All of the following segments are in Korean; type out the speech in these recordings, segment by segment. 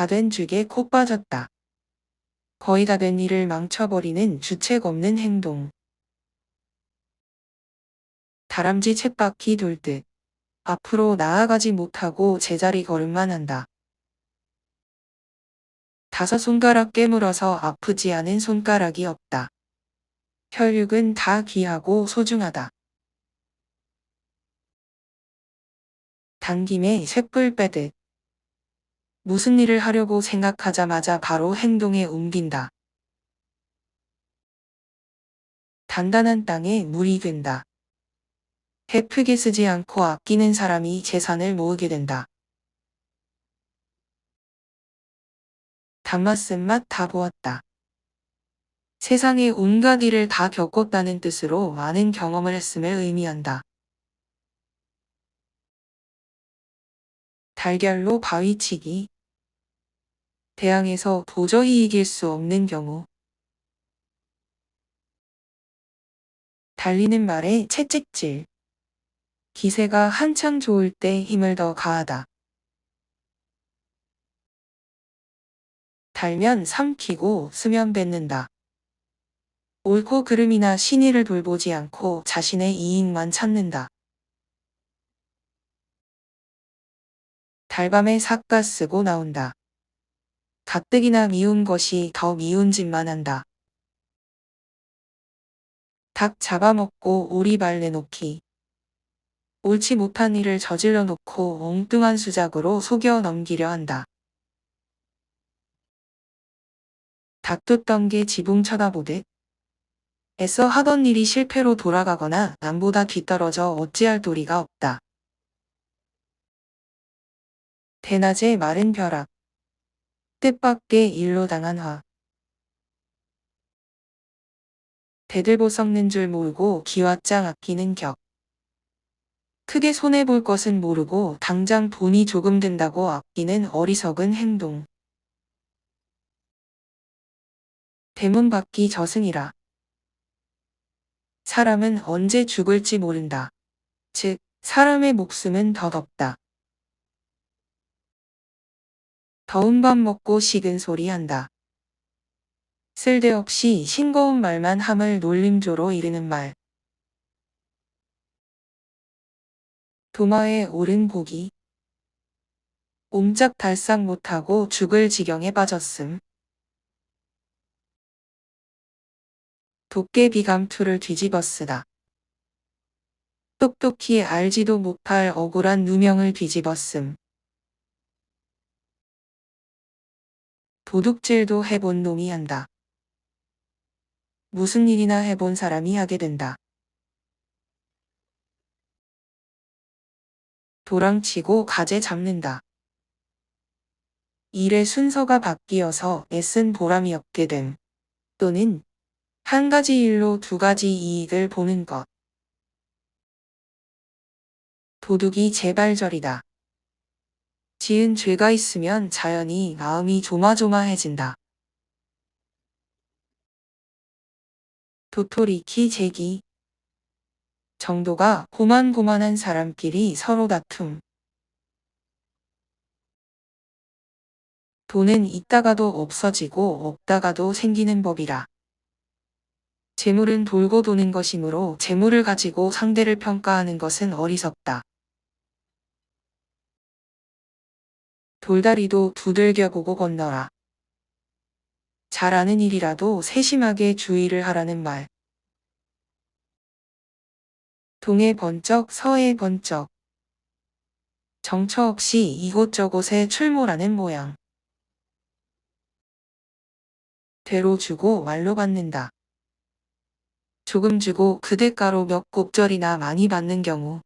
다 된 죽에 코 빠졌다. 거의 다 된 일을 망쳐버리는 주책 없는 행동. 다람쥐 쳇바퀴 돌듯 앞으로 나아가지 못하고 제자리 걸음만 한다. 다섯 손가락 깨물어서 아프지 않은 손가락이 없다. 혈육은 다 귀하고 소중하다. 당김에 쇳불 빼듯 무슨 일을 하려고 생각하자마자 바로 행동에 옮긴다. 단단한 땅에 물이 된다. 베프게 쓰지 않고 아끼는 사람이 재산을 모으게 된다. 단맛 쓴맛 다 보았다. 세상의 온갖 일을 다 겪었다는 뜻으로 많은 경험을 했음을 의미한다. 달걀로 바위치기 대항에서 도저히 이길 수 없는 경우 달리는 말에 채찍질 기세가 한창 좋을 때 힘을 더 가하다. 달면 삼키고 쓰면 뱉는다. 옳고 그름이나 신의를 돌보지 않고 자신의 이익만 찾는다. 달밤에 삿가 쓰고 나온다. 가뜩이나 미운 것이 더 미운 짓만 한다. 닭 잡아먹고 오리발 내놓기. 옳지 못한 일을 저질러 놓고 엉뚱한 수작으로 속여 넘기려 한다. 닥뒀던 게 지붕 쳐다보듯 애써 하던 일이 실패로 돌아가거나 남보다 뒤떨어져 어찌할 도리가 없다. 대낮에 마른 벼락 뜻밖의 일로 당한 화 대들보 썩는 줄 모르고 기왓장 아끼는 격 크게 손해볼 것은 모르고 당장 돈이 조금 든다고 아끼는 어리석은 행동. 대문 밖이 저승이라. 사람은 언제 죽을지 모른다. 즉, 사람의 목숨은 덧없다. 더운 밥 먹고 식은 소리 한다. 쓸데없이 싱거운 말만 함을 놀림조로 이르는 말. 도마에 오른 고기. 옴짝달싹 못하고 죽을 지경에 빠졌음. 도깨비 감투를 뒤집어 쓰다. 똑똑히 알지도 못할 억울한 누명을 뒤집어 쓴. 도둑질도 해본 놈이 한다. 무슨 일이나 해본 사람이 하게 된다. 도랑치고 가재 잡는다. 일의 순서가 바뀌어서 애쓴 보람이 없게 됨. 또는 한 가지 일로 두 가지 이익을 보는 것. 도둑이 재발절이다. 지은 죄가 있으면 자연히 마음이 조마조마해진다. 도토리키 제기 정도가 고만고만한 사람끼리 서로 다툼. 돈은 있다가도 없어지고 없다가도 생기는 법이라. 재물은 돌고 도는 것이므로 재물을 가지고 상대를 평가하는 것은 어리석다. 돌다리도 두들겨 보고 건너라. 잘하는 일이라도 세심하게 주의를 하라는 말. 동해 번쩍 서해 번쩍 정처 없이 이곳저곳에 출몰하는 모양. 대로 주고 말로 받는다. 조금 주고 그 대가로 몇 곱절이나 많이 받는 경우.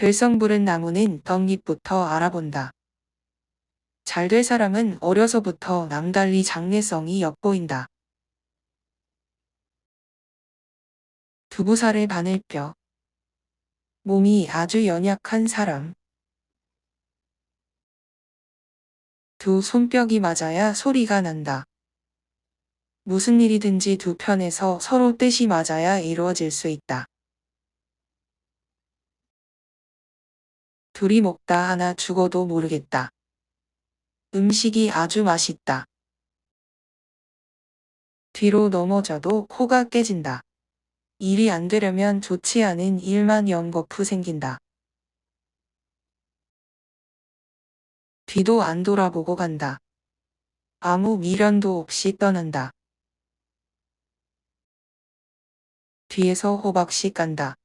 들성 부른 나무는 덩잎부터 알아본다. 잘 될 사람은 어려서부터 남달리 장래성이 엿보인다. 두부살을 바늘 뼈. 몸이 아주 연약한 사람. 두 손뼉이 맞아야 소리가 난다. 무슨 일이든지 두 편에서 서로 뜻이 맞아야 이루어질 수 있다. 둘이 먹다 하나 죽어도 모르겠다. 음식이 아주 맛있다. 뒤로 넘어져도 코가 깨진다. 일이 안 되려면 좋지 않은 일만 연거푸 생긴다. 뒤도 안 돌아보고 간다. 아무 미련도 없이 떠난다. 뒤에서 호박씨 깐다.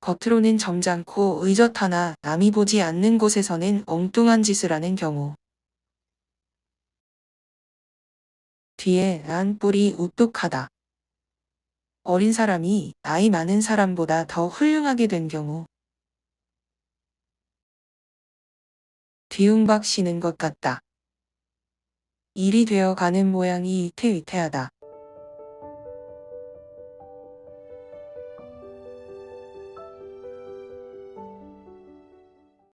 겉으로는 점잖고 의젓하나 남이 보지 않는 곳에서는 엉뚱한 짓을 하는 경우. 뒤에 난 뿔이 우뚝하다. 어린 사람이 나이 많은 사람보다 더 훌륭하게 된 경우. 뒤움박 쉬는 것 같다. 일이 되어 가는 모양이 위태위태하다.